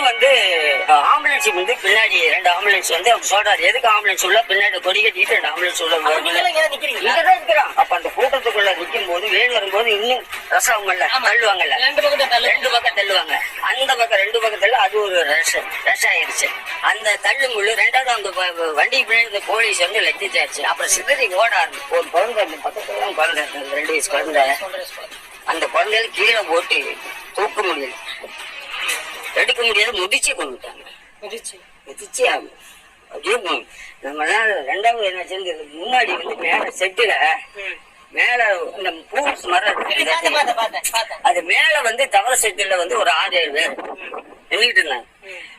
வந்து ஆம்புலன்ஸ் வந்து பின்னாடி ரெண்டு ஆம்புலன்ஸ் வந்து அவர் சொல்றாரு. எதுக்கு ஆம்புலன்ஸ் உள்ள? பின்னாடி கொடி கட்டிட்டு ரெண்டு ஆம்புலன்ஸ் உள்ள? இங்கதான் இருக்கிறோம் அப்ப அந்த கூட்டத்துக்குள்ள நிக்கும் போது வேன் வரும்போது இன்னும் ரசவங்கள்ல தள்ளுவாங்கல்ல. ரெண்டு பக்கம் தள்ளு. ரெண்டு பக்கம் தள்ளுவாங்க. அந்த பக்கம் ரெண்டு பக்கம் தள்ளு அது ஒரு ரஷ் ரஷ் ஆயிருச்சு. அந்த தள்ளு முள்ளு ரெண்டாவது அந்த வண்டி பின்னாடி போலீஸ் வந்து லெத்திச்சாச்சு. அப்புறம் சிதறி ஓட ஆரம்பிச்சு ஒரு குழந்தை அந்த பக்கத்துல குழந்தை ரெண்டு வயசு குழந்தை. அந்த குழந்தைய கீழே போட்டு தூக்க முடியல. எடுக்க முடியாது முடிச்சு கொண்டுட்டாங்க. மிதிச்சு. மிதிச்சு ஆகும் அப்படியே போகும். நம்மளால ரெண்டாவது என்னாச்சுன்னு முன்னாடி வந்து மேல செட்டுல. மேல இந்த பூஸ் மரம். அது மேல வந்து தவற செட்டுல வந்து ஒரு ஆறு ஏழு பேர் நின்றுட்டு இருந்தாங்க.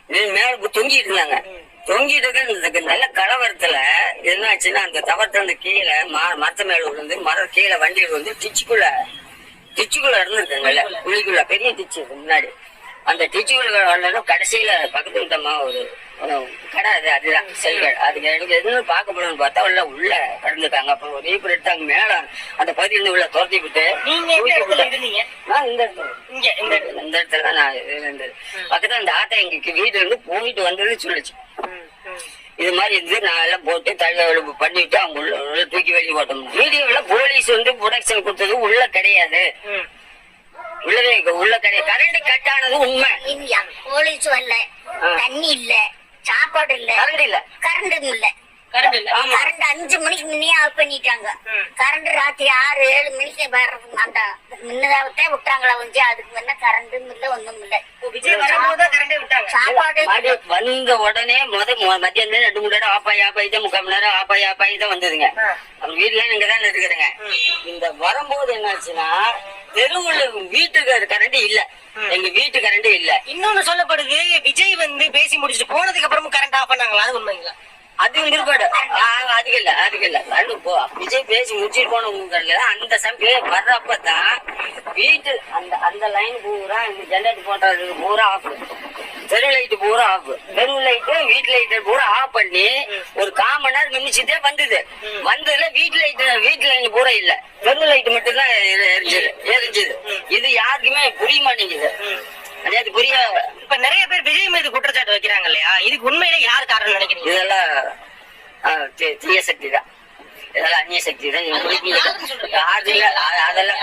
மேல தொங்கிட்டு இருந்தாங்க. தொங்கிட்டு இருக்க நல்ல கலவரத்துல என்ன ஆச்சுன்னா அந்த தவறத்துல அந்த கீழே ம- மரத்து மேல விழுந்து மரம் கீழே வண்டி வந்து டிச்சுக்குள்ள டிச்சுக்குள்ள இருந்திருக்காங்கல்ல குழிக்குள்ள பெரிய டிச்சு முன்னாடி. அந்த டிச்சுக்குள்ள வந்ததும் கடைசியில பக்கத்து விட்டமா ஒரு கடை அது அதுதான் செல்கள் அதுக்கு எனக்கு எதுவும் பார்க்க போறோம்னு பார்த்தா உள்ள உள்ள கடந்துட்டாங்க. அப்புறம் ஒரு ஈப்பர் எடுத்தாங்க மேல அந்த பகுதியில உள்ள துரத்தி விட்டு? நான் இந்த இடத்துல. இங்க, இந்த இடத்துல. இந்த இடத்துல தான் நான் இருந்தது பக்கத்துல அந்த ஆட்டை எங்களுக்கு வீட்டுல இருந்து போயிட்டு வந்தது சொல்லுச்சு. இது மாதிரி இருந்து நான் எல்லாம் போட்டு தள்ள பண்ணிட்டு அவங்க உள்ள உள்ள தூக்கி வெளியே போட்டோம் வீடியோல போலீஸ் வந்து ப்ரொடக்ஷன் கொடுத்தது உள்ள கிடையாது. இருக்கு. உள்ள கிடையாது கரண்ட் கட் ஆனது உண்மை. இல்லையா போலீஸ் வரல. தண்ணி இல்ல. சாப்பாடு இல்ல. கரண்ட் இல்ல. கரண்ட் இல்ல. கரண்ட் இல்ல. ஆமா. கரண்ட் அஞ்சு மணிக்கு முன்னே ஆஃப் பண்ணிட்டாங்க. கரண்ட் ராத்திரி ஆறு ஏழு மணிக்கு வர்றது அந்த முன்னதாகத்தே விட்டாங்களா வந்து அதுக்கு முன்ன கரண்டும் இல்ல ஒண்ணும் இல்ல. சாப்பாடு வந்த உடனே முத மத்தியானம் ரெண்டு மூணு நேரம் ஆப்பாய் ஆப்பாய் தான் முக்கால் மணி நேரம் ஆப்பாய் ஆப்பாய் தான் வந்ததுங்க. வீட்டுல இங்க தான் இருக்குதுங்க இந்த வரும்போது என்னாச்சுன்னா தெருவுல வீட்டுக்கு கரண்ட் இல்ல. எங்க வீட்டு கரண்ட் இல்ல. இன்னொன்னு சொல்லப்படுது விஜய் வந்து பேசி முடிச்சுட்டு போனதுக்கு அப்புறமும் கரண்ட் ஆஃப் பண்ணாங்களா? அது உண்மைங்களா? அது ஆ, அதுக்கு இல்ல அதுக்கு இல்ல. அது போ. விஜய் பேசி முடிச்சுட்டு போனவங்க அந்த சமயம் வர்றப்பதான் வீட்டு அந்த அந்த லைன் பூரா இந்த ஜெனரேட் போட்டது பூரா ஆஃப் தெரு லைட் பூரா ஆஃப் தெரு லைட்டு வீட்டு லைட் பூரா ஆஃப் பண்ணி ஒரு கால் மணி நேரம் நிமிஷத்தே வந்தது. வந்ததுல வீட்டு லைட் வீட்டு லைன் பூரா இல்ல. தெரு லைட் மட்டும் தான் எரிஞ்சது. எரிஞ்சது. இது யாருக்குமே புரிய மாட்டேங்குது. அது புரிய இப்ப நிறைய பேர் விஜய் மீது குற்றச்சாட்டு வைக்கிறாங்க இல்லையா? இதுக்கு உண்மையில யார் காரணம் நினைக்கிறீங்க? இதெல்லாம் தீய சக்தி தான். இதெல்லாம் அந்நிய சக்தி தான். அதெல்லாம்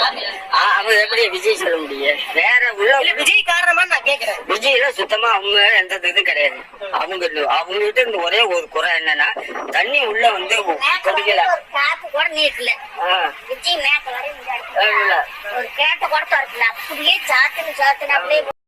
அவங்க எப்படி விஜய் சொல்ல முடியும்? வேற உள்ள விஜய் காரணமா நான் கேக்குறேன். விஜய்ல சுத்தமா அவங்க மேல எந்த இதுவும் கிடையாது. அவங்க அவங்க கிட்ட இருந்து ஒரே ஒரு குறை என்னன்னா தண்ணி உள்ள வந்து கொடுக்கல கூட ஆ, விஜய் இல்ல. ஒரு கேட்ட கூட திறக்கல. அப்படியே சாத்துன்னு சாத்துன்னு அப்படியே